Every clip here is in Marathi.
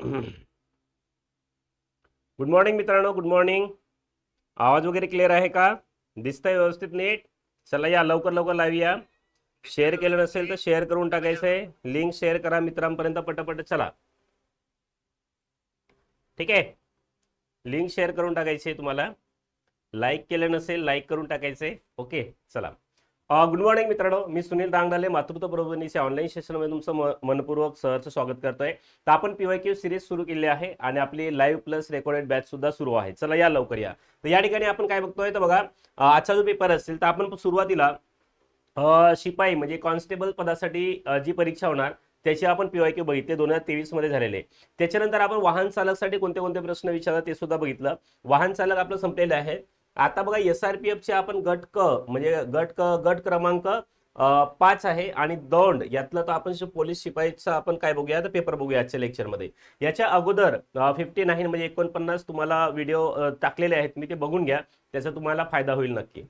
गुड मॉर्निंग मित्रांनो. गुड मॉर्निंग आवाज वगैरे क्लिअर आहे का? दिसतंय व्यवस्थित नीट. चला या लवकर लवकर लावूया शेअर केलं नसेल तर शेअर करून टाकायचं आहे लिंक शेअर करा मित्रांपर्यंत पटापट. चला. ठीक आहे? लिंक शेअर करून टाकायची आहे तुम्हाला. लाईक केलं नसेल लाईक करून टाकायचंय. ओके चला. गुड मॉर्निंग मित्रांनो. मी सुनील रांगडाले मातृत्व प्रबोधनीच्या ऑनलाईन सेशनमध्ये तुमचं म- मनपूर्वक सहर्ष स्वागत करतोय. तर आपण पीवाय क्यू सिरीज सुरू केली आहे आणि आपली लाईव्ह प्लस रेकॉर्डेड बॅच सुद्धा सुरू आहे. चला या लवकर या. तर या ठिकाणी आपण काय बघतोय? तर बघा आजचा जो पेपर असेल तर आपण सुरुवातीला शिपाई म्हणजे कॉन्स्टेबल पदासाठी जी परीक्षा होणार त्याची आपण पीवाय क्यू बघितले. दोन हजार तेवीसमध्ये झालेले त्याच्यानंतर आपण वाहन चालकसाठी कोणते कोणते प्रश्न विचारतात ते सुद्धा बघितलं. वाहन चालक आपलं संपलेलं आहे. आता बघा एस आर पी एफचे आपण गट क म्हणजे गट क गट क्रमांक पाच आहे आणि दौंड यातलं तर आपण पोलीस शिपाईचा आपण काय बघूया? तर पेपर बघूया आजच्या लेक्चरमध्ये याच्या अगोदर फिफ्टी नाईन म्हणजे एकोणपन्नास तुम्हाला व्हिडिओ टाकलेले आहेत. मी ते बघून घ्या. त्याचा तुम्हाला फायदा होईल नक्की.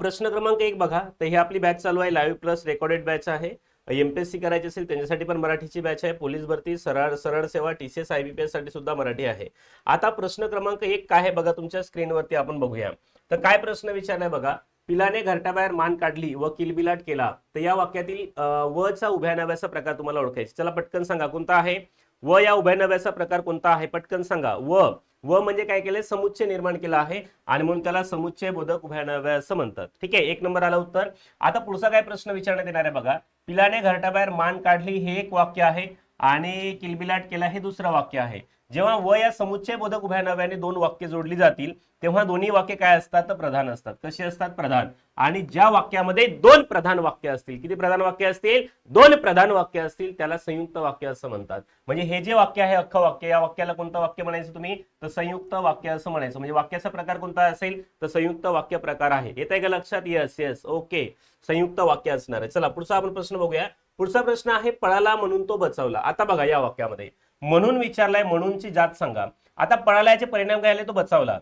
प्रश्न क्रमांक एक बघा. तर ही आपली बॅच चालू आहे. लाईव्ह प्लस रेकॉर्डेड बॅच आहे. एमपीएससी करायची असेल त्यांच्यासाठी पण मराठीची बॅच आहे. पोलीस भरती सरळ सरळ सेवा टीसीएस आयबीपीएससाठी सुद्धा मराठी आहे. आता प्रश्न क्रमांक एक काय आहे बघा तुमच्या स्क्रीनवरती आपण बघूया. तर काय प्रश्न विचारलाय बघा? पिलाने घरट्याबाहेर मान काढली व किलबिलाट केला. तर या वाक्यातील व चा उभ्या नव्याचा प्रकार तुम्हाला ओळखायचा. चला पटकन सांगा कोणता आहे? व या उभ्या नव्याचा प्रकार कोणता आहे? पटकन सांगा. व व म्हणजे काय केले समुच्चय निर्माण केला आहे आणि म्हणून त्याला समुच्चय बोधक उभ्या नव्या असं म्हणतात. ठीक आहे एक नंबर आला उत्तर. आता पुढचा काय प्रश्न विचारण्यात येणार आहे बघा? पिलाने घरटाबाहेर मान काढली हे एक वाक्य आहे. आणि किलबिलाट केला हे दुसरं वाक्य आहे. जेव्हा व या समुच्चय बोधक उभ्या नव्याने दोन वाक्य जोडली जातील तेव्हा दोन्ही वाक्य काय असतात? तर प्रधान असतात. कशी असतात? प्रधान. आणि ज्या वाक्यामध्ये दोन प्रधान वाक्य असतील किती प्रधान वाक्य असतील? दोन प्रधान वाक्य असतील त्याला संयुक्त वाक्य असं म्हणतात. म्हणजे हे जे वाक्य आहे अख्खं वाक्य या वाक्याला कोणतं वाक्य म्हणायचं तुम्ही? तर संयुक्त वाक्य असं म्हणायचं. म्हणजे वाक्याचा प्रकार कोणता असेल? तर संयुक्त वाक्य प्रकार आहे. येत आहे का लक्षात येस येस ओके. संयुक्त वाक्य असणार आहे. चला पुढचा आपण प्रश्न बघूया. पुढचा प्रश्न आहे पळाला म्हणून तो बचावला. आता बघा या वाक्यामध्ये. म्हणून विचारलाय म्हणूनची जात सांगा. आता पळालायचे परिणाम काय आले? तो बचावला.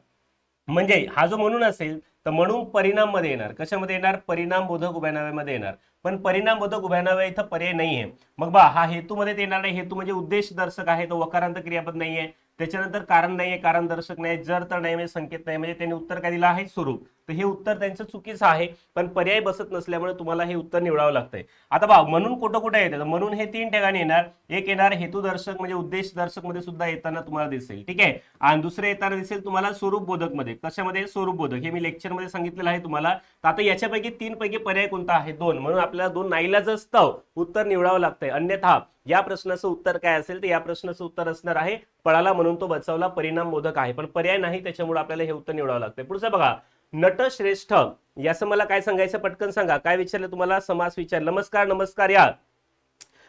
म्हणजे हा जो म्हणून असेल तर म्हणून परिणाममध्ये येणार. कशामध्ये येणार? परिणाम बोधक उभ्यानाव्यामध्ये येणार. पण परिणाम बोधक उभ्यानाव्या इथं पर्याय नाहीये. मग बा हा हेतू मध्ये येणार नाही. हेतू म्हणजे उद्देश दर्शक आहे तो वकारांत क्रियापद नाहीये. त्याच्यानंतर कारण नाहीये कारण दर्शक नाही जर तर नाही म्हणजे संकेत नाही. म्हणजे त्यांनी उत्तर काय दिलं? आहे स्वरूप. तर हे उत्तर त्यांचं चुकीचं आहे. पण पर्याय बसत नसल्यामुळे तुम्हाला हे उत्तर निवडावं लागतंय. आता बघा म्हणून कुठं कुठं येतं? म्हणून हे तीन ठिकाणी येणार. एक येणार हेतू दर्शक म्हणजे उद्देश दर्शकमध्ये सुद्धा येताना तुम्हाला दिसेल. ठीक आहे? आणि दुसरे येताना दिसेल तुम्हाला स्वरूप बोधकमध्ये कशामध्ये? स्वरूप बोधक हे मी लेक्चरमध्ये सांगितलेलं आहे तुम्हाला. तर आता याच्यापैकी तीन पैकी पर्याय कोणता आहे? दोन. म्हणून आपल्याला दोन नाईलाच असतं उत्तर निवडावं लागतंय. अन्यथा या प्रश्नाचं उत्तर काय असेल? तर या प्रश्नाचं उत्तर असणार आहे पळाला म्हणून तो बचावला परिणाम बोधक आहे. पण पर्याय नाही त्याच्यामुळे आपल्याला हे उत्तर निवडावं लागतंय. पुढचं बघा. नटश्रेष्ठ. याचं मला काय सांगायचं? पटकन सांगा. काय विचारलं तुम्हाला? समास विचार. नमस्कार नमस्कार या.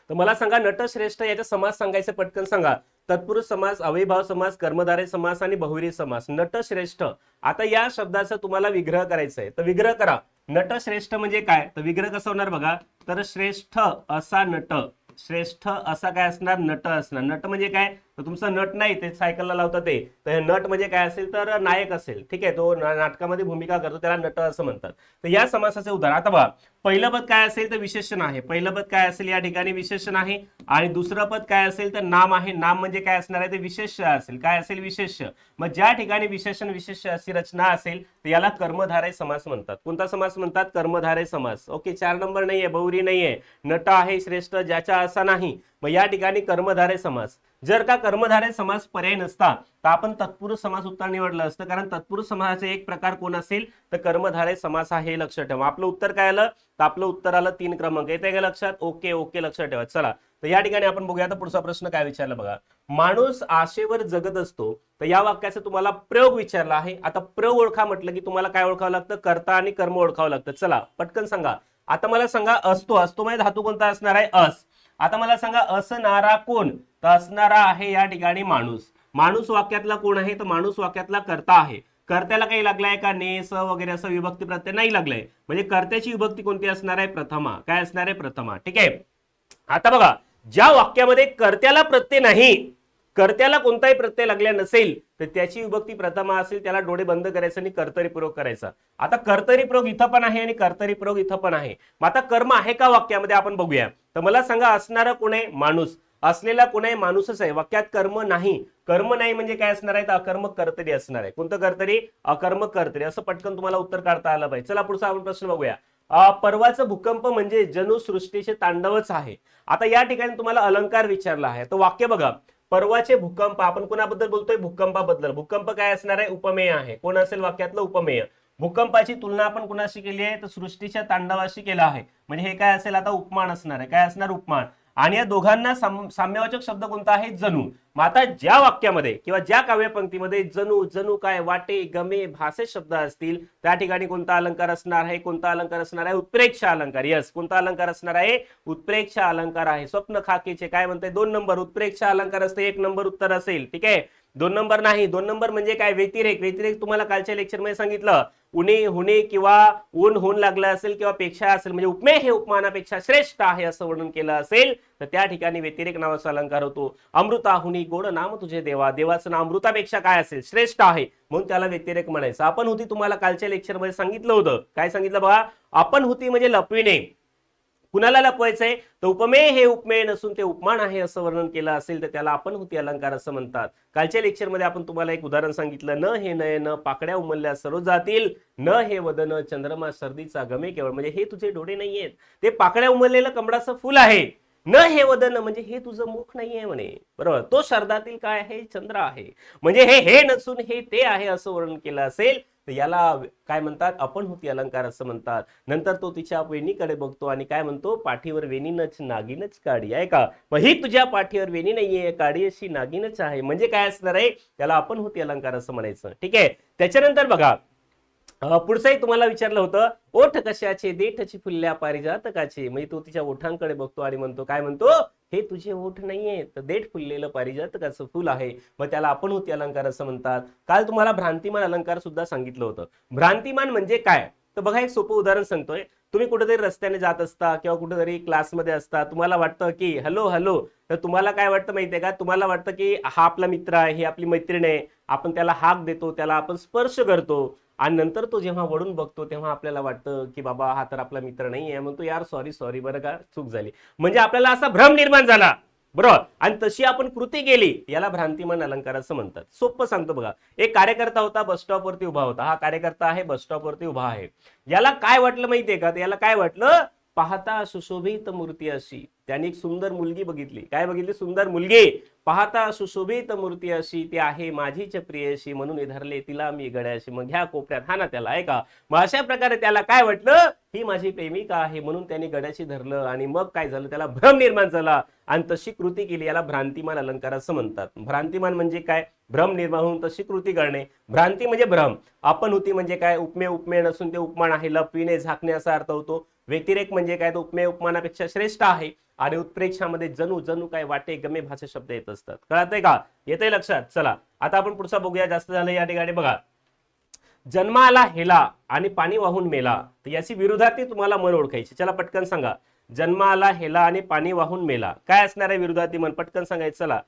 तर मला सांगा नटश्रेष्ठ याचा समास सांगायचं पटकन सांगा. तत्पुरुष समास अविभाव समास कर्मधारे समास आणि बहुरी समास. नटश्रेष्ठ. आता या शब्दाचा तुम्हाला विग्रह करायचा आहे तर विग्रह करा. नटश्रेष्ठ म्हणजे काय? तर विग्रह कसा होणार बघा. तर श्रेष्ठ असा नट. श्रेष्ठ असा काय असणार? नट असणार. नट म्हणजे काय? तर तुमचा नट नाही ते सायकलला लावतात ते. तर हे नट म्हणजे काय असेल तर नायक असेल. ठीक आहे तो नाटकामध्ये भूमिका करतो त्याला नट असं म्हणतात. तर या समासाचे उदाहरण आता बघा पहिलं पद काय असेल तर विशेषण आहे. पहिलं पद काय असेल या ठिकाणी विशेषण आहे. आणि दुसरं पद काय असेल तर नाम आहे. नाम म्हणजे काय असणार आहे? ते विशेष असेल. काय असेल? विशेष. मग ज्या ठिकाणी विशेषण विशेष अशी रचना असेल तर याला कर्मधारय समास म्हणतात. कोणता समास म्हणतात? कर्मधारय समास. ओके चार नंबर नाहीये बहुरी नाहीये. नट आहे श्रेष्ठ ज्याचा असा नाही. मग या ठिकाणी कर्मधारय समास. जर का कर्मधारय समास पर्याय नसता तर आपण तत्पुरुष समास उत्तर निवडलं असतं. कारण तत्पुरुष समासाचे एक प्रकार कोण असेल तर कर्मधारय समास हा हे लक्षात ठेवा. आपलं उत्तर काय आलं? तर आपलं उत्तर आलं तीन क्रमांक. येते का लक्षात? ओके ओके लक्षात ठेवा. चला. तर या ठिकाणी आपण बघूया. तर पुढचा प्रश्न काय विचारला बघा. माणूस आशेवर जगत असतो तर या वाक्याचा तुम्हाला प्रयोग विचारला आहे. आता प्रयोग ओळखा म्हटलं की तुम्हाला काय ओळखावं लागतं? कर्ता आणि कर्म ओळखावं लागतं. चला पटकन सांगा. आता मला सांगा असतो. असतो म्हणजे धातू कोणता असणार आहे? अस. आता मला सांगा असणारा कोण? तर असणारा आहे या ठिकाणी माणूस. माणूस वाक्यातला कोण आहे? तर माणूस वाक्यातला कर्ता आहे. कर्त्याला काही लागलाय का? ने स वगैरे असं विभक्ती प्रत्यय नाही लागलाय. म्हणजे कर्त्याची विभक्ती कोणती असणार आहे? प्रथमा. काय असणार आहे? प्रथमा. ठीक आहे? आता बघा ज्या वाक्यामध्ये कर्त्याला प्रत्यय नाही कर्त्याला कोणताही प्रत्यय लागला नसेल तर त्याची विभक्ती प्रथमा असेल त्याला डोळे बंद करायचं आणि कर्तरी प्रयोग करायचा. आता कर्तरी प्रयोग इथं पण आहे आणि कर्तरी प्रयोग इथं पण आहे. मग आता कर्म आहे का वाक्यामध्ये आपण बघूया. तर मला सांगा असणारा कोण आहे? माणूस. असलेला कोणाही माणूसच आहे. वाक्यात कर्म नाही. कर्म नाही म्हणजे काय असणार आहे? तर अकर्म कर्तरी असणार आहे. कोणतं कर्तरी? अकर्म कर्तरी. असं पटकन तुम्हाला उत्तर काढता आलं पाहिजे. चला पुढचा आपण प्रश्न बघूया. अं, भूकंप म्हणजे जनुसृष्टीचे तांडवच आहे. आता या ठिकाणी तुम्हाला अलंकार विचारला आहे. तर वाक्य बघा. परवाचे भूकंप आपण कोणाबद्दल बोलतोय? भूकंपाबद्दल. भूकंप काय असणार आहे? उपमेय आहे. कोण असेल वाक्यातलं? उपमेय. भूकंपाची तुलना आपण कुणाशी केली आहे? तर सृष्टीच्या तांडवाशी केला आहे. म्हणजे हे काय असेल? आता उपमान असणार आहे. काय असणार? उपमान. आणि या दोघांना साम- साम्यवाचक शब्द कोणता आहे? जणू. मग आता ज्या वाक्यामध्ये किंवा ज्या काव्यपंक्तीमध्ये जणू जणू काय वाटे गमे भासे शब्द असतील त्या ठिकाणी कोणता अलंकार असणार आहे? कोणता अलंकार असणार आहे? उत्प्रेक्ष अलंकार. यस कोणता अलंकार असणार आहे? उत्प्रेक्ष अलंकार आहे. स्वप्न खाकीचे काय म्हणते? दोन नंबर. उत्प्रेक्ष अलंकार असते. एक नंबर उत्तर असेल. ठीक आहे? दोन नंबर नाही. दोन नंबर म्हणजे काय? व्यतिरेक. व्यतिरेक तुम्हाला कालच्या लेक्चरमध्ये सांगितलं. उणे हुणे किंवा ऊन होऊन लागलं असेल किंवा पेक्षा असेल म्हणजे उपमेय हे उपमानापेक्षा श्रेष्ठ आहे असं वर्णन केलं असेल तर त्या ठिकाणी व्यतिरेक नावाचा अलंकार होतो. अमृता हुनी गोड नाम तुझे देवा. देवाचं नाव अमृतापेक्षा काय असेल? श्रेष्ठ आहे. म्हणून त्याला व्यतिरेक म्हणायचं. आपण होती तुम्हाला कालच्या लेक्चरमध्ये सांगितलं होतं. काय सांगितलं बघा? आपण होती म्हणजे लपविणे. कुणाला लपवायचंय तर उपमेय हे उपमेय नसून ते उपमान आहे असं वर्णन केलं असेल तर त्याला आपण होती अलंकार असं म्हणतात. कालच्या लेक्चरमध्ये आपण तुम्हाला एक उदाहरण सांगितलं. न हे नयन पाकड्या उमलल्या सर्व जातील न हे वदन चंद्रमा सर्दीचा गमे केवळ. म्हणजे हे तुझे डोळे नाहीयेत. ते पाकड्या उमललेलं कमळाचं फुल आहे. न हे वदन म्हणजे हे तुझं मुख नाहीये म्हणे. बरोबर? तो शरदातील काय आहे? चंद्र आहे. म्हणजे हे हे नसून हे ते आहे असं वर्णन केलं असेल. तर याला काय म्हणतात? आपण होती अलंकार असं म्हणतात. नंतर तो तिच्या वेणीकडे बघतो आणि काय म्हणतो? पाठीवर वेणीनच नागिनच काढी आहे का? मग ही तुझ्या पाठीवर वेणी नाहीये काडी अशी नागिनच आहे. म्हणजे काय असणार आहे? त्याला आपण होती अलंकार असं म्हणायचं. ठीक आहे? त्याच्यानंतर बघा पुढचंही तुम्हाला विचारलं होतं ओठ कशाचे? देठची फुलल्या पारिजातकाचे. म्हणजे तो तिच्या ओठांकडे बघतो आणि म्हणतो काय म्हणतो? हे तुझे ओठ नाहीये तर देठ फुललेलं पारिजातकाचं फुल आहे. मग त्याला आपण होती अलंकार असं म्हणतात. काल तुम्हाला भ्रांतिमान अलंकार सुद्धा सांगितलं होतं. भ्रांतिमान म्हणजे काय? तर बघा एक सोपं उदाहरण सांगतोय. तुम्ही कुठेतरी रस्त्याने जात असता किंवा कुठेतरी क्लासमध्ये असता तुम्हाला वाटतं की हॅलो हॅलो. तर तुम्हाला काय वाटतं माहितीये का? तुम्हाला वाटतं की हा आपला मित्र आहे ही आपली मैत्रीण आहे. आपण त्याला हाक देतो त्याला आपण स्पर्श करतो. आणि नंतर तो जेव्हा वळून बघतो तेव्हा आपल्याला वाटतं की बाबा हा तर आपला मित्र नाही आहे म्हणतो यार सॉरी सॉरी बरं का चूक झाली. म्हणजे आपल्याला असा भ्रम निर्माण झाला. बरोबर? आणि तशी आपण कृती केली याला भ्रांतिमान अलंकार असं म्हणतात. सोपं सांगतो बघा. एक कार्यकर्ता होता बस स्टॉपवरती उभा होता. हा कार्यकर्ता आहे बस स्टॉपवरती उभा आहे. याला काय वाटलं माहितीये का? याला काय वाटलं? पाहता सुशोभित मूर्ती अशी. त्याने एक सुंदर मुलगी बघितली. काय बघितली? सुंदर मुलगी. पाहता सुशोभित मूर्ती अशी. ती आहे माझीच प्रियशी म्हणून हे धरले तिला मी गड्याशी मग ह्या कोपऱ्यात हा ना त्याला ऐका मग अशा प्रकारे त्याला काय वाटलं? ही माझी प्रेमिका आहे. म्हणून त्याने गड्याशी धरलं आणि मग काय झालं? त्याला भ्रम निर्माण झाला. आणि तशी कृती केली. याला भ्रांतिमान अलंकार असं म्हणतात. भ्रांतिमान म्हणजे काय? भ्रम निर्माण होऊन तशी कृती करणे. भ्रांती म्हणजे भ्रम. आपण होती म्हणजे काय? उपमेय उपमेय नसून ते उपमान आहे. लपविणे झाकणे असा अर्थ होतो. व्यतिरेक म्हणजे काय? उपमेय उपमानापेक्षा श्रेष्ठ आहे आणि उत्प्रेक्षामध्ये जणू जणू काय वाटे गमे भाषे शब्द येत असतात. कळत का? येते लक्षात? चला. आता आपण पुढचा बघूया. जास्त झालं या ठिकाणी बघा. जन्माला हेला आणि पाणी वाहून मेला. तर याची विरोधार्थी तुम्हाला मन ओळखायची. चला पटकन सांगा. जन्माला हेला आणि पाणी वाहून मेला. काय असणार आहे विरोधार्थी मन? पटकन सांगायचं. चला.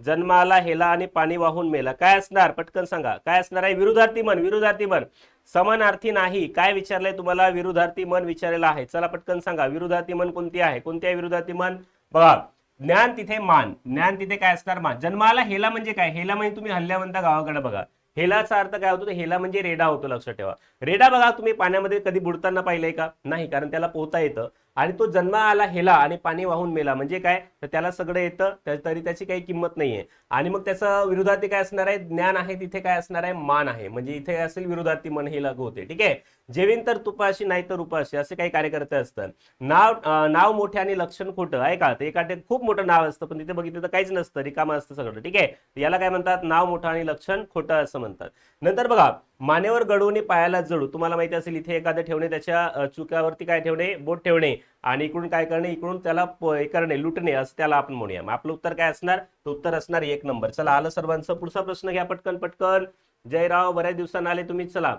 जन्माला हेला आणि पाणी वाहून मेला. काय असणार? पटकन सांगा. काय असणार आहे? विरोधार्थी मन विरोधार्थी मन. समानार्थी नाही. काय विचारलंय तुम्हाला? विरुद्धार्थी मन विचारलेलं आहे. चला पटकन सांगा. विरुद्धार्थी मन कोणती आहे? कोणत्या आहे मन? बघा ज्ञान तिथे मान. ज्ञान तिथे काय असणार? मान. जन्माला हेला म्हणजे काय? हेला म्हणजे तुम्ही हल्ल्या म्हणता गावाकडे बघा. हेलाचा अर्थ काय होतो? हेला म्हणजे रेडा होतो लक्षात ठेवा. रेडा बघा तुम्ही पाण्यामध्ये कधी बुडताना पाहिलंय का? नाही कारण त्याला पोहता येतं. आणि तो जन्मा आला हेला आणि पाणी वाहून मेला. म्हणजे काय? तर त्याला सगळं येतं तरी त्याची काही किंमत नाहीये. आणि मग त्याचं विरोधार्थी काय असणार आहे? ज्ञान आहे तिथे काय असणार आहे? मान आहे. म्हणजे इथे असेल विरोधार्थी मन हे लागू होते. ठीक आहे? जेवीन तर तुपाशी नाही तर उपाशी असे काही कार्यकर्ते असतात. नाव नाव मोठे आणि लक्षण खोटं. आहे का ते एका खूप मोठं नाव असतं पण तिथे बघितलं तर काहीच नसतं. रिकामं असतं सगळं. ठीक आहे? याला काय म्हणतात? नाव मोठं आणि लक्षण खोटं असं म्हणतात. नंतर बघा मानेवर गडवणे पायाला जडू. तुम्हाला माहिती असेल इथे एखादं ठेवणे त्याच्या चुक्यावरती काय ठेवणे? बोट ठेवणे. आणि इकडून काय करणे? इकडून त्याला हे करणे लुटणे असं त्याला आपण म्हणूया. आपलं उत्तर काय असणार? तर उत्तर असणार एक नंबर. चला आलं सर्वांचं. पुढचा प्रश्न घ्या पटकन पटकन. जयराव बऱ्याच दिवसांना आले तुम्ही. चला.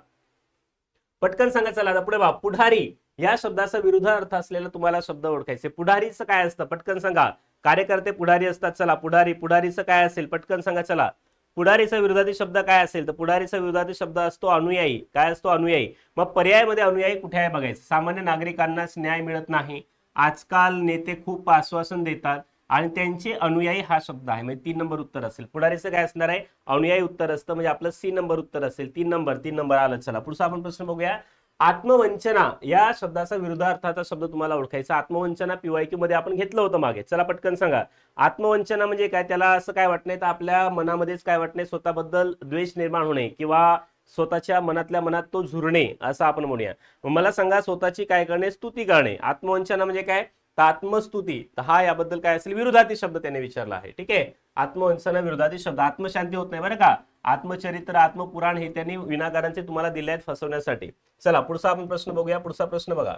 पटकन सांगा चला आता पुढे बा पुढारी या शब्दाचा विरुद्ध अर्थ असलेला तुम्हाला शब्द ओळखायचे. पुढारीचं काय असतं? पटकन सांगा. कार्यकर्ते पुढारी असतात. चला पुढारी. पुढारीचं काय असेल? पटकन सांगा चला. पुढारीचा विरोधातील शब्द काय असेल तर पुढारीचा विरोधातील शब्द असतो अनुयायी. काय असतो अनुयायी? मग पर्यायामध्ये अनुयायी कुठे आहे बघायचं? सामान्य नागरिकांनाच न्याय मिळत नाही. आजकाल नेते खूप आश्वासन देतात आणि त्यांचे अनुयायी हा शब्द आहे. म्हणजे तीन नंबर उत्तर असेल. पुढारीचं काय असणार आहे? अनुयायी उत्तर असतं. म्हणजे आपलं सी नंबर उत्तर असेल. तीन नंबर तीन नंबर आलं. चला पुढचा आपण प्रश्न बघूया. आत्मवंचना या शब्दाचा विरुद्धार्थाचा शब्द तुम्हाला ओळखायचा. आत्मवंचना पीवायक्यू मध्ये आपण घेतलं होतं मागे. चला पटकन सांगा. आत्मवंचना म्हणजे काय? त्याला असं काय वाटणे तर आपल्या मनामध्येच काय वाटणे स्वतःबद्दल द्वेष निर्माण होणे किंवा स्वतःच्या मनातल्या मनात तो झुरणे असं आपण म्हणूया. मग मला सांगा स्वतःची काय करणे? स्तुती करणे. आत्मवंचना म्हणजे काय? आत्मस्तुती. तर हा याबद्दल काय असेल? विरोधाती शब्द त्याने विचारला आहे. ठीक आहे? आत्मवंचना विरोधाती शब्द. आत्मशांती होत नाही बरं का? आत्मचरित्र आत्मपुराण हे त्यांनी विनाकारांचे तुम्हाला दिले आहेत फसवण्यासाठी. चला पुढचा आपण प्रश्न बघूया. पुढचा प्रश्न बघा.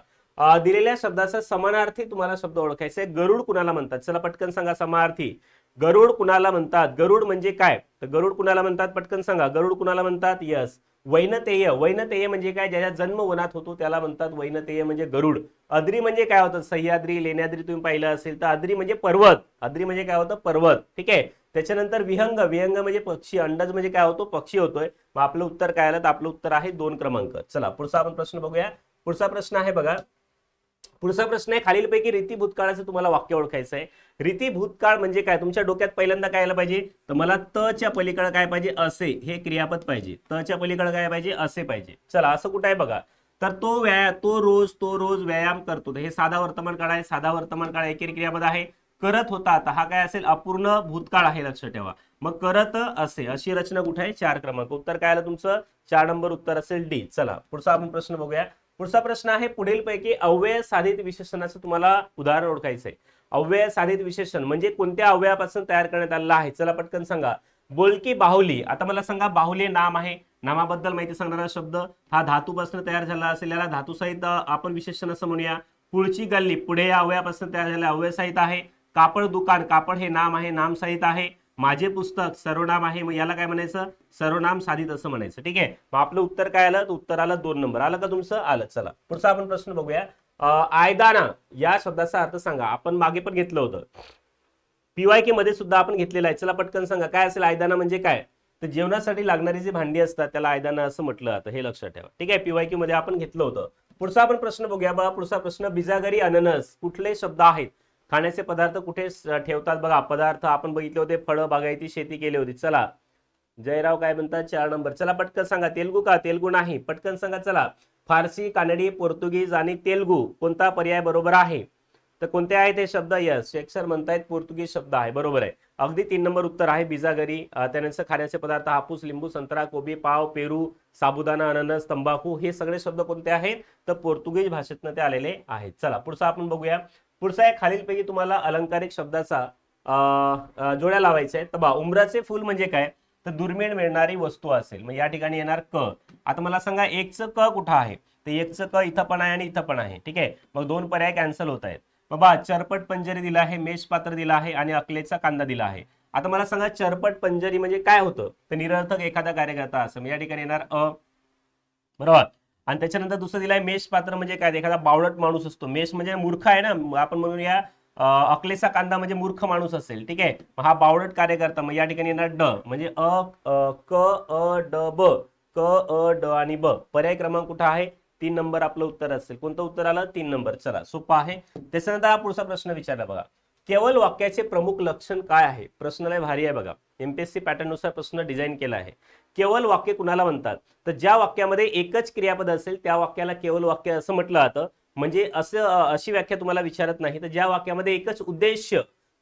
दिलेल्या शब्दाचा समानार्थी तुम्हाला शब्द ओळखायचा आहे. गरुड कुणाला म्हणतात? चला पटकन सांगा समानार्थी. गरुड कुणाला म्हणतात? गरुड म्हणजे काय? तर गरुड कुणाला म्हणतात? पटकन सांगा. गरुड कुणाला म्हणतात? यस. वैनतेय. वैनतेय म्हणजे काय? ज्याच्या जन्म वनात होतो त्याला म्हणतात वैनतेय म्हणजे गरुड. अद्री म्हणजे काय होतं? सह्याद्री लेण्याद्री तुम्ही पाहिलं असेल तर अद्री म्हणजे पर्वत. अद्री म्हणजे काय होतं? पर्वत. ठीक आहे? त्याच्यानंतर विहंग. विहंग म्हणजे पक्षी. अंडज म्हणजे काय होतो? पक्षी होतोय. मग आपलं उत्तर काय आलं? तर आपलं उत्तर आहे दोन क्रमांक. चला पुढचा आपण प्रश्न बघूया. पुढचा प्रश्न आहे बघा. पुढचा प्रश्न आहे खालीलपैकी रीती भूतकाळाचं तुम्हाला वाक्य ओळखायचं आहे रीती भूतकाळ म्हणजे काय? तुमच्या डोक्यात पहिल्यांदा काय आलं पाहिजे? तर मला त च्या पलीकडे काय पाहिजे? असे. हे क्रियापद पाहिजे. त च्या पलीकडे काय पाहिजे? असे पाहिजे. चला असं कुठं आहे बघा? तर तो व्यायाम तो रोज तो रोज व्यायाम करतो. हे साधा वर्तमान काळ आहे. साधा वर्तमान काळ एकेरी क्रियापद आहे. करत होता आता हा काय असेल? अपूर्ण भूतकाळ आहे लक्ष ठेवा. मग करत असे. अशी रचना कुठे आहे? चार क्रमांक. उत्तर काय आलं तुमचं? चार नंबर उत्तर असेल डी. चला पुढचा आपण प्रश्न बघूया. पुढचा प्रश्न आहे पुढील पैकी अव्यय साधित विशेषणाचं तुम्हाला उदाहरण ओळखायचं आहे अव्यय साधित विशेषण म्हणजे कोणत्या अवयवापासून तयार करण्यात आलेलं आहे? चला पटकन सांगा. बोलकी बाहुली. आता मला सांगा बाहुली नाम आहे. नामाबद्दल माहिती सांगणारा शब्द. हा धातूपासून तयार झाला असेल याला धातू साहित्य आपण विशेषण असं म्हणूया. पुढची गल्ली पुढे या अवयापासून तयार झालेल्या अवयव साहित्य आहे. कापड दुकान कापड हे नाम आहे नाम साहित्य आहे. माझे पुस्तक सर्वनाम आहे मग याला काय म्हणायचं? सर्वनाम साधित असं म्हणायचं. ठीक आहे? मग आपलं उत्तर काय आलं? तर उत्तर आलं दोन नंबर. आलं का तुमचं? आलं. चला. पुढचा आपण प्रश्न बघूया. आयदाना या शब्दाचा अर्थ सांगा. आपण मागे पण घेतलं होतं. पीवायके मध्ये सुद्धा आपण घेतलेलं आहे. चला पटकन सांगा. काय असेल? आयदाना म्हणजे काय? तर जेवणासाठी लागणारी जी भांडी असतात त्याला आयदाना असं म्हटलं जातं. हे लक्षात ठेवा. ठीक आहे? पीवायके मध्ये आपण घेतलं होतं. पुढचा आपण प्रश्न बघूया बघा पुढचा प्रश्न बिजागरी अननस कुठले शब्द आहेत? खाण्याचे पदार्थ कुठे ठेवतात बघा पदार्थ आपण बघितले होते फळं बागायती शेती केली होती. चला. जयराव काय म्हणतात? चार नंबर. चला पटकन सांगा. तेलगू का? तेलगू नाही. पटकन सांगा. चला. फारसी कानडी पोर्तुगीज आणि तेलगू कोणता पर्याय बरोबर आहे? तर कोणते आहेत हे शब्द? यस शेख सर म्हणतायत पोर्तुगीज शब्द आहे. बरोबर आहे. अगदी तीन नंबर उत्तर आहे. बिजागरी त्यानंतर खाण्याचे पदार्थ हापूस लिंबू संत्रा कोबी पाव पेरू साबुदाणा अननस तंबाखू हे सगळे शब्द कोणते आहेत? तर पोर्तुगीज भाषेतनं ते आलेले आहेत. चला पुढचा आपण बघूया. पुढचा आहे खालीलपैकी तुम्हाला अलंकारिक शब्दाचा जोड्या लावायचा आहे. तर बा उमराचे फुल म्हणजे काय? तर दुर्मिळ मिळणारी वस्तू असेल. मग या ठिकाणी येणार क. आता मला सांगा एकचं क कुठं आहे? तर एकचं क इथं पण आहे आणि इथं पण आहे. ठीक आहे? मग दोन पर्याय कॅन्सल होत आहेत. बाबा चरपट पंजरी दिला आहे मेष पात्र दिला आहे आणि अकलेचा कांदा दिला आहे. आता मला सांगा चरपट पंजरी म्हणजे काय होतं? तर निरर्थक एखादा कार्यकर्ता असं या ठिकाणी येणार अ. बरोबर? आणि त्याच्यानंतर दुसरं दिलाय मेष पात्र म्हणजे काय? एखादा बावळट माणूस असतो. मेष म्हणजे मूर्ख आहे ना? आपण म्हणूया अकलेसा कांदा म्हणजे मूर्ख माणूस असेल. ठीक आहे? हा बावळट कार्यकर्ता मग या ठिकाणी येणार ड. म्हणजे अ क अ ड ब. क अ ड आणि ब. पर्याय क्रमांक कुठं आहे? तीन नंबर आपलं उत्तर असेल. कोणतं उत्तर आलं? तीन नंबर. चला सोपा आहे. त्याच्यानंतर हा पुढचा प्रश्न विचारला बघा. केवळ वाक्याचे प्रमुख लक्षण काय आहे? प्रश्न लय भारी आहे बघा. एमपीएससी पॅटर्ननुसार प्रश्न डिझाईन केला आहे. केवल वाक्य कुणाला म्हणतात? तर ज्या वाक्यामध्ये एकच क्रियापद असेल त्या वाक्याला केवल वाक्य असं म्हटलं जातं. म्हणजे असं अशी व्याख्या तुम्हाला विचारत नाही. तर ज्या वाक्यामध्ये एकच उद्देश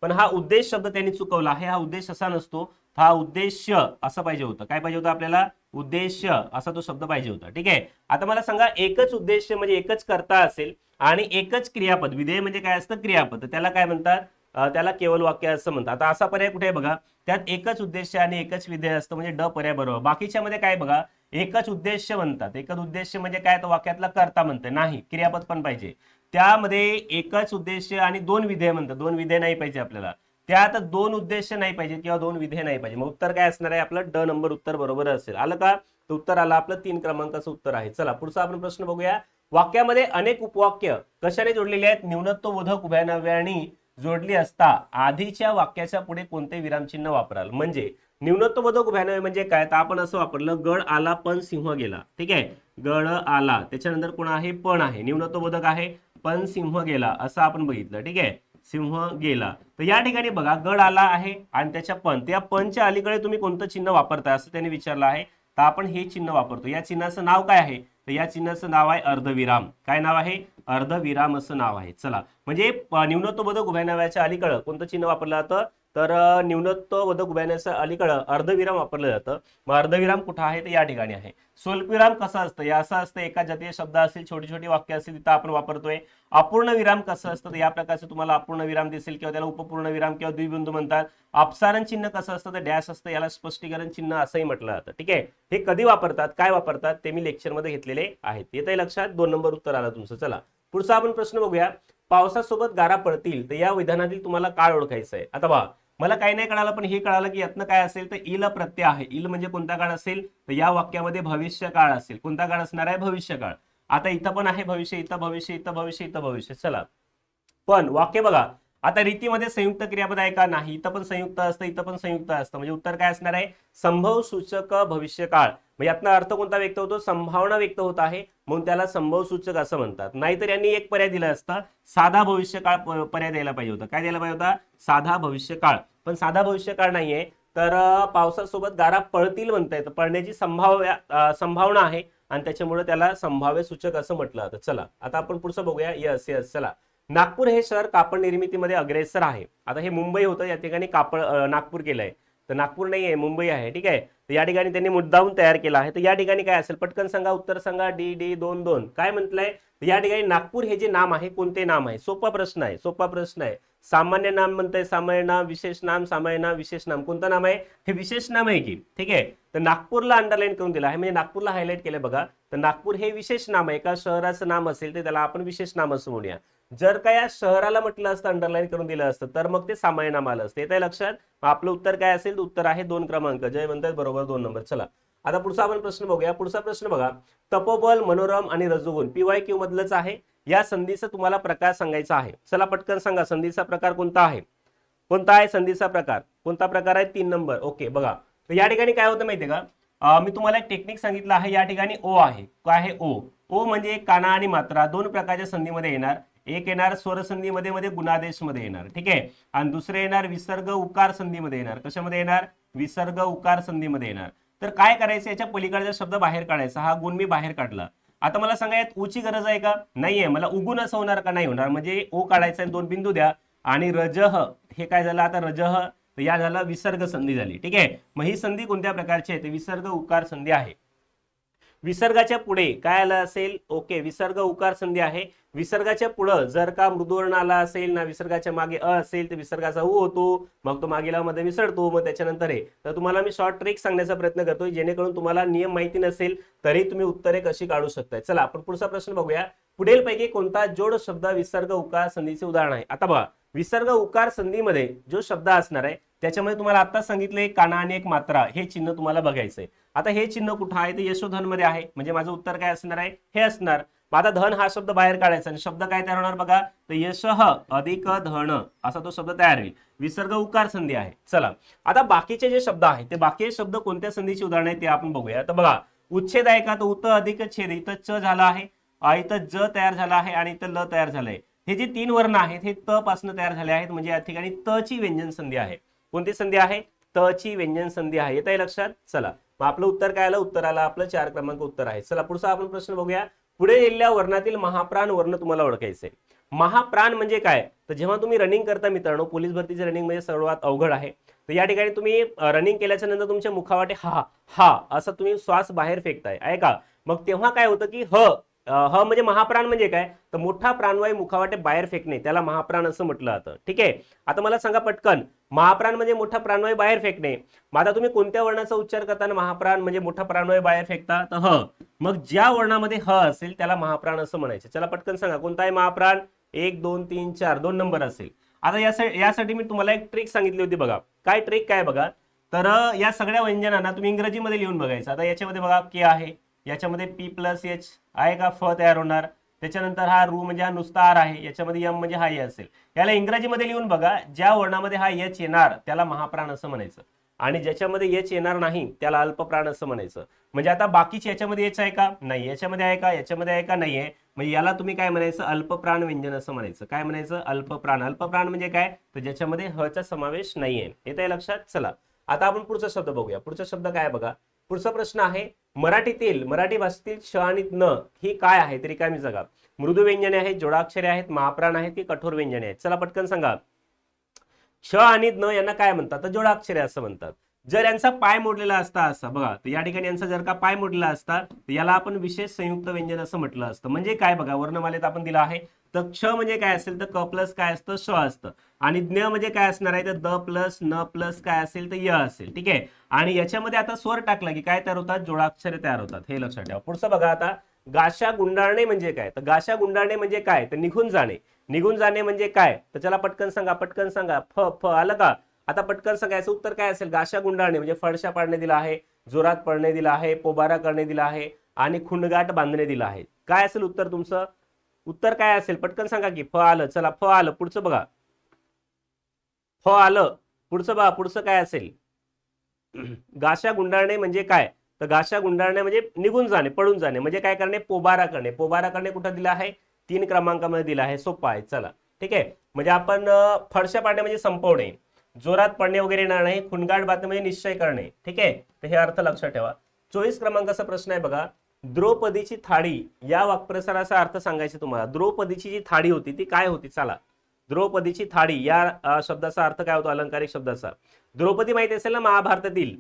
पण हा उद्देश शब्द त्यांनी चुकवला. आहे हा उद्देश असा नसतो. हा उद्देश असं पाहिजे होतं. काय पाहिजे होतं आपल्याला? उद्देश असा तो शब्द पाहिजे होता. ठीक आहे? आता मला सांगा एकच उद्देश म्हणजे एकच करता असेल आणि एकच क्रियापद. विधेय म्हणजे काय असतं? क्रियापद. त्याला काय म्हणतात? त्याला केवल वाक्य असं म्हणतात. आता असा पर्याय कुठे आहे बघा? त्यात एकच उद्देश आणि एकच विधेय असतं म्हणजे ड पर्याय बरोबर. बाकीच्या मध्ये काय बघा? एकच उद्देश म्हणतात. एकच उद्देश म्हणजे काय? तर वाक्यातला कर्ता म्हणते नाही क्रियापद पण पाहिजे. त्यामध्ये एकच उद्देश आणि दोन विधेय म्हणतात. दोन विधेय नाही पाहिजे आपल्याला. त्यात दोन उद्देश नाही पाहिजे किंवा दोन विधेय नाही पाहिजे. मग उत्तर काय असणार आहे? आपलं ड नंबर उत्तर बरोबर असेल. आलं का? तर उत्तर आलं. आपलं तीन क्रमांकाचं उत्तर आहे. चला पुढचा आपण प्रश्न बघूया. वाक्यामध्ये अनेक उपवाक्य कशाने जोडलेले आहेत? न्यूनत्वबोधक उभ्या आणि जोडली असता आधीच्या वाक्याच्या पुढे कोणते विरामचिन्ह वापराल? म्हणजे न्यूनत्वबोधक उभ्या म्हणजे काय? तर आपण असं वापरलं गड आला पण सिंह गेला. ठीक आहे? गड आला. त्याच्यानंतर कोण आहे? पण आहे. न्यूनत्वबोधक आहे पण सिंह गेला. असं आपण बघितलं. ठीक आहे? सिंह गेला. तर या ठिकाणी बघा गड आला आहे आणि त्याच्या पण. त्या पणच्या अलीकडे तुम्ही कोणतं चिन्ह वापरताय? असं त्यांनी विचारलं आहे. तर आपण हे चिन्ह वापरतो. या चिन्हाचं नाव काय आहे? तर या चिन्हाचं नाव आहे अर्धविराम. काय नाव आहे? अर्धविराम असं नाव आहे. चला. म्हणजे प- न्यूनत्वबोधक उभ्या नावाच्या अलीकडं कोणतं चिन्ह वापरलं जातं? तर न्यूनत्व वधक उभ्याण्याच्या अलीकडं अर्धविराम वापरलं जातं. मग अर्धविराम कुठं आहे? तर या ठिकाणी आहे. स्वल्पविराम कसं असतं? या असं असतं एका जातीय शब्द असेल छोटी छोटी वाक्य असतील तिथं आपण वापरतोय. अपूर्ण विराम कसं असतं? तर या प्रकारचं तुम्हाला अपूर्ण विराम दिसेल किंवा त्याला उपपूर्ण विराम किंवा द्विबिंदू म्हणतात. अपसारण चिन्ह कसं असतं? तर डॅश असतं याला स्पष्टीकरण चिन्ह असंही म्हटलं जातं. ठीक आहे? हे कधी वापरतात? काय वापरतात? ते मी लेक्चरमध्ये घेतलेले आहेत. येतही लक्षात? दोन नंबर उत्तर आलं तुमचं. चला. पुढचा आपण प्रश्न बघूया. पावसासोबत गारा पडतील तर या विधानातील तुम्हाला काळ ओळखायचं आहे? आता पहा मला काही नाही कळालं पण हे कळालं की यातनं काय असेल तर इल प्रत्यय आहे. इल म्हणजे कोणता काळ असेल? तर या वाक्यामध्ये भविष्य काळ असेल. कोणता काळ असणार आहे? भविष्य काळ. आता इथं पण आहे भविष्य इथं भविष्य इथं भविष्य इथं भविष्य. चला. पण वाक्य बघा. आता रीतीमध्ये संयुक्त क्रियापद आहे का? नाही. इथं पण संयुक्त असतं इथं पण संयुक्त असतं. म्हणजे उत्तर काय असणार आहे? संभव सूचक भविष्य मग यातनं अर्थ कोणता व्यक्त होतो? संभावना व्यक्त होत आहे. म्हणून त्याला संभव सूचक असं म्हणतात. नाहीतर यांनी एक पर्याय दिला असता साधा भविष्य काळ पर्याय द्यायला पाहिजे होता. काय द्यायला पाहिजे होता? साधा भविष्य काळ पण साधा भविष्य काळ नाहीये. तर पावसासोबत गारा पळतील म्हणता येतं पळण्याची संभाव्य संभावना आहे. आणि त्याच्यामुळे त्याला संभाव्य सूचक असं म्हटलं जातं. चला आता आपण पुढचं बघूया. यस यस चला. नागपूर हे शहर कापड निर्मितीमध्ये अग्रेसर आहे. आता हे मुंबई होतं. या ठिकाणी कापड नागपूर केलंय. तर नागपूर नाही आहे मुंबई आहे ठीक आहे. तर या ठिकाणी त्यांनी मुद्दाहून तयार केला आहे. तर या ठिकाणी काय असेल? पटकन सांगा उत्तर सांगा डी डी दोन दोन. काय म्हटलंय? तर या ठिकाणी नागपूर हे जे नाम आहे कोणते नाम आहे? सोपा प्रश्न आहे सोपा प्रश्न आहे. सामान्य नाम म्हणतंय सामान्य नाम विशेष नाम सामान्य नाम विशेष नाम. कोणतं नाम आहे? हे विशेष नाम आहे की ठीक आहे? तर नागपूरला अंडरलाईन करून दिलं आहे. म्हणजे नागपूरला हायलाईट केलं बघा. तर नागपूर हे विशेष नाम आहे एका शहराचं नाम असेल तर त्याला आपण विशेष नाम असं म्हणूया. जर का या शहराला म्हटलं असतं अंडरलाईन करून दिलं असतं तर मग ते सामान्य आलं असतं. येत आहे लक्षात आपलं उत्तर काय असेल? तर उत्तर आहे दोन क्रमांक. जय म्हणतात बरोबर दोन नंबर. चला. आता पुढचा आपण प्रश्न बघूया. पुढचा प्रश्न बघा. तपोबल मनोरम आणि रजोगुण पीवाय क्यू मधलंच आहे. या संधीचा तुम्हाला प्रकार सांगायचा आहे. चला पटकन सांगा. संधीचा प्रकार कोणता आहे? कोणता आहे संधीचा प्रकार? कोणता प्रकार आहे? तीन नंबर. ओके बघा. तर या ठिकाणी काय होतं माहितीये का? मी तुम्हाला एक टेक्निक सांगितलं आहे. या ठिकाणी ओ आहे. काय आहे? ओ. ओ म्हणजे काना आणि मात्रा. दोन प्रकारच्या संधीमध्ये येणार. एक येणार स्वर संधीमध्ये मध्ये गुणादेशमध्ये येणार. ठीक आहे? आणि दुसरे येणार विसर्ग उकार संधीमध्ये येणार. कशामध्ये येणार? विसर्ग उकार संधीमध्ये येणार. तर काय करायचं? याच्या पलीकडचा शब्द बाहेर काढायचा. हा गुण मी बाहेर काढला. आता मला सांगा यात ऊची गरज आहे का? नाहीये. मला उगुण असं होणार का? नाही होणार. म्हणजे ओ काढायचा आणि दोन बिंदू द्या. आणि रजह हे काय झालं? आता रजह या झाला विसर्ग संधी झाली. ठीक आहे? मग ही संधी कोणत्या प्रकारची आहे? ते विसर्ग उकार संधी आहे. विसर्गाच्या पुढे काय आलं असेल? ओके विसर्ग उकार संधी आहे. विसर्गाच्या पुढं जर का मृदुवर्ण आला असेल ना विसर्गाच्या मागे अ असेल तर विसर्गाचा उ होतो. मग तो मागेला मध्ये विसरतो. मग त्याच्यानंतर हे. तर तुम्हाला मी शॉर्ट ट्रिक सांगण्याचा प्रयत्न करतोय. जेणेकरून तुम्हाला नियम माहिती नसेल तरी तुम्ही उत्तरे कशी काढू शकताय? चला आपण पुढचा प्रश्न बघूया. पुढील पैकी कोणता जोड शब्द विसर्ग उकार संधीचे उदाहरण आहे? आता बघा विसर्ग उकार संधीमध्ये जो शब्द असणार आहे त्याच्यामध्ये तुम्हाला आता सांगितले काना आणि एक मात्रा हे चिन्ह तुम्हाला बघायचं आहे. आता हे चिन्ह कुठं आहे? ते यशोधनमध्ये आहे. म्हणजे माझं उत्तर काय असणार आहे? हे असणार. माझा आता धन हा शब्द बाहेर काढायचा आणि शब्द काय तयार होणार बघा? तर यशः अधिक धन असा तो शब्द तयार होईल. विसर्ग उकार संधी आहे. चला. आता बाकीचे जे शब्द आहेत ते बाकी शब्द कोणत्या संधीची उदाहरण आहे ते आपण बघूया. तर बघा उच्छेद आहे का? तर उत अधिक छेद इथं च झाला आहे. इथं ज तयार झाला आहे आणि इथं ल तयार झालंय हे जे तीन वर्ण आहेत हे त पासून तयार झाले आहेत. म्हणजे या ठिकाणी त ची व्यंजन संधी आहे. कोणती संधी आहे? त ची व्यंजन संधी आहे. येत आहे लक्षात? चला. मग आपलं उत्तर काय आलं? उत्तर आलं आपलं चार क्रमांक उत्तर आहे. चला पुढचा आपण प्रश्न बघूया. पुढे दिलेल्या वर्णातील महाप्राण वर्ण तुम्हाला ओळखायचे. महाप्राण म्हणजे काय? तर जेव्हा तुम्ही रनिंग करता मित्रांनो पोलीस भरतीचे रनिंग म्हणजे सर्वात अवघड आहे. तर या ठिकाणी तुम्ही रनिंग केल्याच्यानंतर तुमच्या मुखावाटे हा हा असं तुम्ही श्वास बाहेर फेकताय. आहे का मग तेव्हा काय होतं की ह ह म्हणजे महाप्राण म्हणजे काय? तर मोठा प्राणवायू मुखावाटे बाहेर फेकणे त्याला महाप्राण असं म्हटलं जातं. ठीक आहे? आता मला सांगा पटकन महाप्राण म्हणजे मोठा प्राणवायू बाहेर फेकणे. मग आता तुम्ही कोणत्या वर्णाचा उच्चार करताना महाप्राण म्हणजे मोठा प्राणवायू बाहेर फेकता? तर ह. मग ज्या वर्णामध्ये ह असेल त्याला महाप्राण असं म्हणायचं. चला पटकन सांगा कोणता आहे महाप्राण? एक दोन तीन चार दोन नंबर असेल. आता यासाठी यासाठी मी तुम्हाला एक ट्रिक सांगितली होती बघा. काय ट्रिक काय बघा? तर या सगळ्या व्यंजनांना तुम्ही इंग्रजीमध्ये लिहून बघायचं. आता याच्यामध्ये बघा के आहे. याच्यामध्ये पी प्लस एच आहे का? फ तयार होणार. त्याच्यानंतर हा रू म्हणजे हा नुसता आर आहे. याच्यामध्ये यम म्हणजे हा ए असेल. याला इंग्रजीमध्ये लिहून बघा ज्या वर्णामध्ये हा एच येणार त्याला महाप्राण असं म्हणायचं. आणि ज्याच्यामध्ये एच येणार नाही त्याला अल्पप्राण असं म्हणायचं. म्हणजे आता बाकीचे याच्यामध्ये एच आहे का? नाही. याच्यामध्ये आहे का? याच्यामध्ये आहे का? नाही आहे. म्हणजे याला तुम्ही काय म्हणायचं? अल्पप्राण व्यंजन असं म्हणायचं. काय म्हणायचं? अल्पप्राण. अल्पप्राण म्हणजे काय? तर ज्याच्यामध्ये ह चा समावेश नाहीये येत आहे लक्षात. चला. आता आपण पुढचा शब्द बघूया. पुढचा शब्द काय बघा? पुढचा प्रश्न आहे मराठीतील मराठी भाषेतील श आणि न ही काय आहे? तरी काय मी जागा. मृदू व्यंजने आहेत जोडाक्षरे आहेत महाप्राण आहेत की कठोर व्यंजने आहेत? चला पटकन सांगा. क्ष आणि न यांना काय म्हणतात? तर जोडाक्षरे असं म्हणतात. जर यांचा पाय मोडलेला असता असा बघा तर या ठिकाणी यांचा जर का पाय मोडलेला असता तर याला आपण विशेष संयुक्त व्यंजन असं म्हटलं असतं. म्हणजे काय बघा वर्णमालेत आपण दिलं आहे तर क्ष म्हणजे काय असेल तर क प्लस काय असतं श असतं. आणि ज्ञ म्हणजे काय असणार आहे तर द प्लस न प्लस काय असेल तर य असेल ठीक आहे? आणि याच्यामध्ये आता स्वर टाकला की काय तयार होतात? जोडाक्षरे तयार होतात हे लक्षात ठेवा. पुढचं बघा आता गाशा गुंडाळणे म्हणजे काय? तर गाशा गुंडाळणे म्हणजे काय? तर निघून जाणे. निघून जाणे म्हणजे काय? तर चला पटकन सांगा पटकन सांगा. फ फ आलं का? आता पटकन सांगायचं उत्तर काय असेल? गाशा गुंडाळणे म्हणजे फडशा पाडणे दिला आहे जोरात पडणे दिला आहे पोबारा करणे दिला आहे आणि खुंडगाट बांधणे दिला आहे. काय असेल उत्तर तुमचं? उत्तर काय असेल? पटकन सांगा की फ आलं. चला फ आलं. पुढचं बघा. फ आलं. पुढचं बघा पुढचं काय असेल? गाशा गुंडाळणे म्हणजे काय? तर गाशा गुंडाळणे म्हणजे निघून जाणे पडून जाणे. म्हणजे काय करणे? पोबारा करणे. पोबारा करणे कुठं दिला आहे? तीन क्रमांकामध्ये दिला आहे. सोपा आहे. चला. ठीक आहे? म्हणजे आपण फडशा पाडणे म्हणजे संपवणे. जोरात पडणे वगैरे येणार नाही खुणगाट बातमी निश्चय करणे. ठीक आहे? तर हे अर्थ लक्षात ठेवा. चोवीस क्रमांकाचा प्रश्न आहे बघा. द्रौपदीची थाळी या वाक्प्रसाराचा अर्थ सांगायचे तुम्हाला. द्रौपदीची जी थाळी होती ती काय होती? चला. द्रौपदीची थाळी या शब्दाचा अर्थ काय होतो? अलंकारिक शब्दाचा. द्रौपदी माहिती असेल ना महाभारतातील?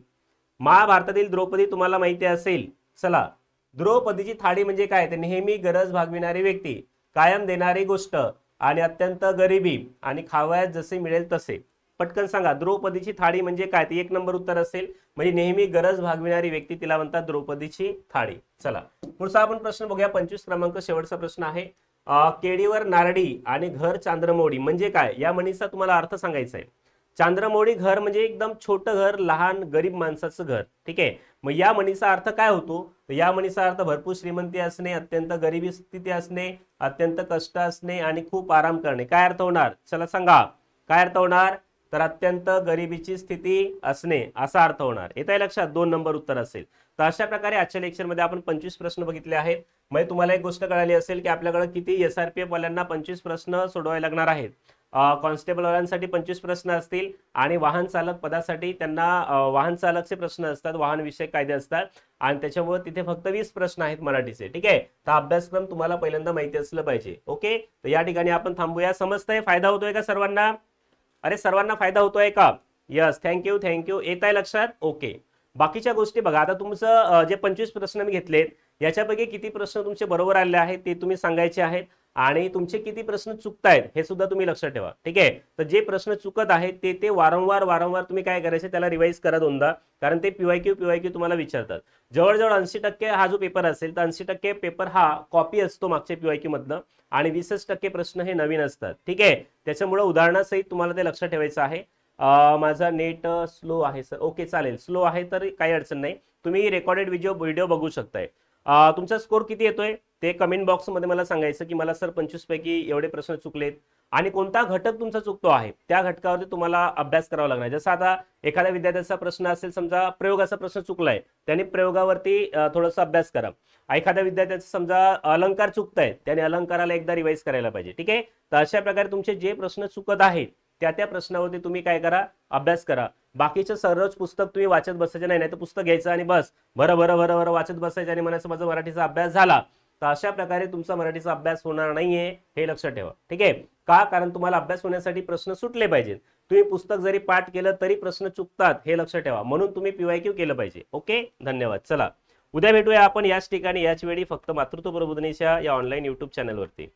महाभारतातील द्रौपदी तुम्हाला माहिती असेल. चला. द्रौपदीची थाळी म्हणजे काय? तर नेहमी गरज भागविणारी व्यक्ती कायम देणारी गोष्ट आणि अत्यंत गरिबी आणि खावयास जसे मिळेल तसे. पटकन सांगा द्रौपदीची थाळी म्हणजे काय? ते एक नंबर उत्तर असेल. म्हणजे नेहमी गरज भागविणारी व्यक्ती तिला म्हणतात द्रौपदीची थाळी. चला. पुढचा आपण प्रश्न बघूया. पंचवीस क्रमांक शेवटचा प्रश्न आहे. केडीवर नारडी आणि घर चांद्रमोडी म्हणजे काय? या म्हणीचा तुम्हाला अर्थ सांगायचा आहे. चांद्रमोडी घर म्हणजे एकदम छोटं घर लहान गरीब माणसाचं घर. ठीक आहे? मग या म्हणीचा अर्थ काय होतो? तर या म्हणीचा अर्थ भरपूर श्रीमंती असणे अत्यंत गरिबी स्थिती असणे अत्यंत कष्ट असणे आणि खूप आराम करणे. काय अर्थ होणार? चला सांगा. काय अर्थ होणार? तर अत्यंत गरिबीची स्थिती असणे असा अर्थ होणार. येत आहे लक्षात दोन नंबर उत्तर असेल. तर अशा प्रकारे आजच्या लेक्चरमध्ये आपण पंचवीस प्रश्न बघितले आहेत. म्हणजे तुम्हाला एक गोष्ट कळाली असेल की आपल्याकडे किती एस आर पी एफ वाल्यांना पंचवीस प्रश्न सोडवावे लागणार आहेत. कॉन्स्टेबल वाल्यांसाठी पंचवीस प्रश्न असतील आणि वाहन चालक पदासाठी त्यांना वाहन चालकचे प्रश्न असतात वाहन विषयक कायदे असतात. आणि त्याच्यामुळे तिथे फक्त वीस प्रश्न आहेत मराठीचे ठीक आहे? तर अभ्यासक्रम तुम्हाला पहिल्यांदा माहिती असलं पाहिजे ओके? तर या ठिकाणी आपण थांबूया. समजतंय? फायदा होतोय का सर्वांना? अरे सर्वांना फायदा होतोय का? यस थँक्यू थँक्यू येत आहे लक्षात? ओके बाकीच्या गोष्टी बघा. आता तुमचं जे पंचवीस प्रश्न मी घेतलेत याच्यापैकी किती प्रश्न तुमचे बरोबर आले आहेत ते तुम्ही सांगायचे आहेत. आणि तुमचे किती प्रश्न चुकतायत हे सुद्धा तुम्ही लक्षात ठेवा. ठीक आहे? तर जे प्रश्न चुकत आहेत ते ते वारंवार वारंवार तुम्ही काय करायचे त्याला रिवाईज करा दोनदा. कारण ते पीवाय क्यू पीवाय क्यू तुम्हाला विचारतात. जवळजवळ ऐंशी टक्के हा जो पेपर असेल तर ऐंशी टक्के पेपर हा कॉपी असतो मागच्या पीवाय क्यू मधनं. आणि वीसच टक्के प्रश्न हे नवीन असतात. ठीक आहे? त्याच्यामुळे उदाहरणासहित तुम्हाला ते लक्षात ठेवायचं आहे. माझा नेट स्लो आहे सर. ओके चालेल. स्लो आहे तर काही अडचण नाही. तुम्ही रेकॉर्डेड व्हिडिओ व्हिडिओ बघू शकताय. तुमचा स्कोर किती येतोय? ते कमेंट बॉक्समध्ये मला सांगायचं की मला सर पंचवीसपैकी एवढे प्रश्न चुकलेत आणि कोणता घटक तुमचा चुकतो आहे? त्या घटकावरती तुम्हाला अभ्यास करावा लागणार. जसं आता एखाद्या विद्यार्थ्याचा प्रश्न असेल समजा प्रयोगाचा प्रश्न चुकलाय त्याने प्रयोगावरती थोडासा अभ्यास करा. एखाद्या विद्यार्थ्याचा समजा अलंकार चुकतायत त्याने अलंकाराला एकदा रिवाईज करायला पाहिजे. ठीक आहे? तर अशा प्रकारे तुमचे जे प्रश्न चुकत आहेत त्या त्या प्रश्नावरती तुम्ही काय करा? अभ्यास करा. बाकीचं सर्वच पुस्तक तुम्ही वाचत बसायचं नाही नाही तर पुस्तक घ्यायचं आणि बस. बरं बरं बरं बरं वाचत बसायचं आणि म्हणायचं माझा मराठीचा अभ्यास झाला. तर अशा प्रकारे तुमचा मराठीचा अभ्यास होणार नाहीये हे लक्षात ठेवा. ठीक आहे? का? कारण तुम्हाला अभ्यास होण्यासाठी प्रश्न सुटले पाहिजेत. तुम्ही पुस्तक जरी पाठ केलं तरी प्रश्न चुकतात हे लक्षात ठेवा. म्हणून तुम्ही पीवाय क्यू केलं पाहिजे. ओके? धन्यवाद. चला. उद्या भेटूया आपण याच ठिकाणी याच वेळी फक्त मातृत्व प्रबोधनेच्या या ऑनलाईन युट्यूब चॅनलवरती